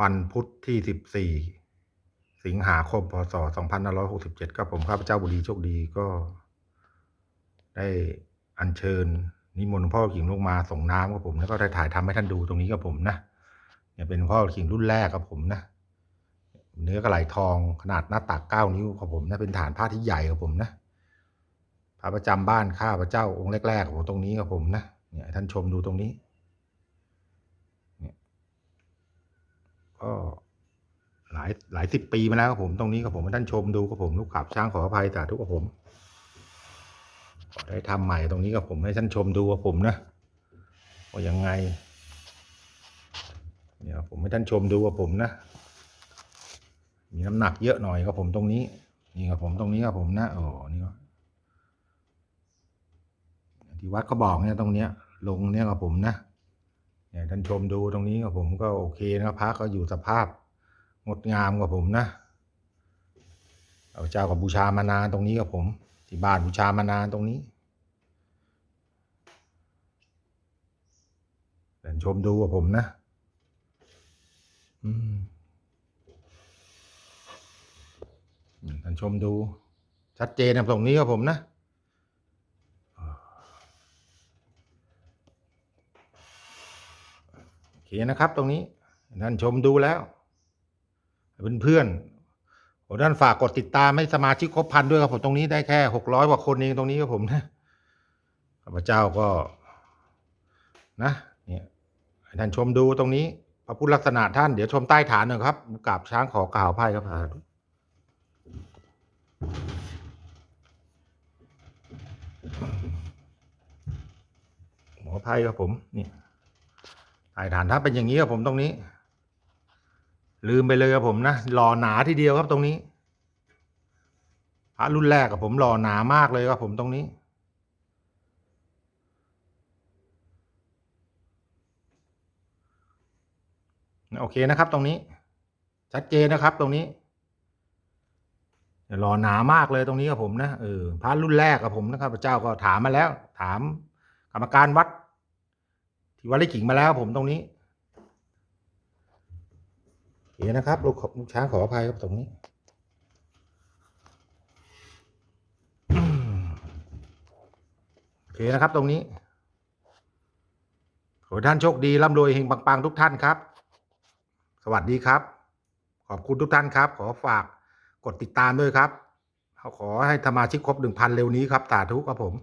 วันพุธที่ 14 สิงหาคม พศ 2567 ครับผมข้าพเจ้าบุรีโชคดีก็ ได้อัญเชิญ นิมนต์พ่อขิงลงมาส่งน้ำครับผม แล้วก็ได้ถ่ายทำให้ท่านดูตรงนี้ครับผมนะเนี่ยเป็นพ่อขิงรุ่นแรกครับผมนะเนื้อกระไหลทองขนาดหน้าตักเก้านิ้วครับผมนะเป็นฐานผ้าที่ใหญ่ครับผมนะพระประจำบ้านข้าพเจ้าองค์แรกๆของตรงนี้ครับผมนะเนี่ยท่านชมดูตรงนี้ เนี่ย ก็หลายหลายสิบปีมาแล้วครับผมตรงนี้ครับผมให้ท่านชมดูครับผมลูกขับช้างขออภัยสาธุครับผมได้ทำใหม่ตรงนี้ครับผมให้ท่านชมดูครับผมนะว่ายังไงเนี่ยผมให้ท่านชมดูครับผมนะมีน้ำหนักเยอะหน่อยครับผมตรงนี้ นี่ครับผมตรงนี้ครับผมนะโอ้นี่ก็ที่วัดเขาบอกเนี่ยตรงเนี้ย ลงเนี่ยครับผมนะี่ยท่านชมดูตรงนี้ครับผมก็โอเคนะครับพระก็อยู่สภาพงดงามกับผมนะเอาเจ้ากับบูชามานานตรงนี้กับผม ที่บ้านบูชามานานตรงนี้ท่านชมดูกับผมนะ อืมท่านชมดูชัดเจนนะตรงนี้ครับผมนะโอ เคนะครับ ตรงนี้ท่านชมดูแล้วเพื่อนๆโอ้ท่านฝากกดติดตามให้สมาชิกครบพันด้วยครับผมตรงนี้ได้แค่หกร้อยกว่าคนเองตรงนี้ครับผมนะข้าพเจ้าก็นะเนี่ยท่านชมดูตรงนี้ พระพุทธลักษณะท่านเดี๋ยวชมใต้ฐานหน่อยครับกราบช้างขอกล่าวไพ่ครับสาธุหมอภัยครับผมเนี่ถ่ายฐานทัพเป็นอย่างนี้ครับผมตรงนี้ ลืมไปเลยครับผมนะหล่อหนาทีเดียวครับตรงนี้พระรุ่นแรกกับผมหล่อหนามากเลยครับผมตรงนี้ โอเคนะครับตรงนี้ ชัดเจนนะครับตรงนี้หล่อหนามากเลยตรงนี้ครับผมนะเออพระรุ่นแรกกับผมนะครับพระเจ้าก็ถามมาแล้ว ถามกรรมการวัด วัดไร่ขิงมาแล้วผมตรงนี้โอเคนะครับลูกขอลูกช้างขออภัยครับตรงนี้อืมโอเคนะครับตรงนี้ขอท่านโชคดีร่ำรวยเฮงปังๆทุกท่านครับ สวัสดีครับ ขอบคุณทุกท่านครับ ขอฝากกดติดตามด้วยครับขอให้สมาชิกครบหนึ่งพันเร็วนี้ครับสาธุครับผม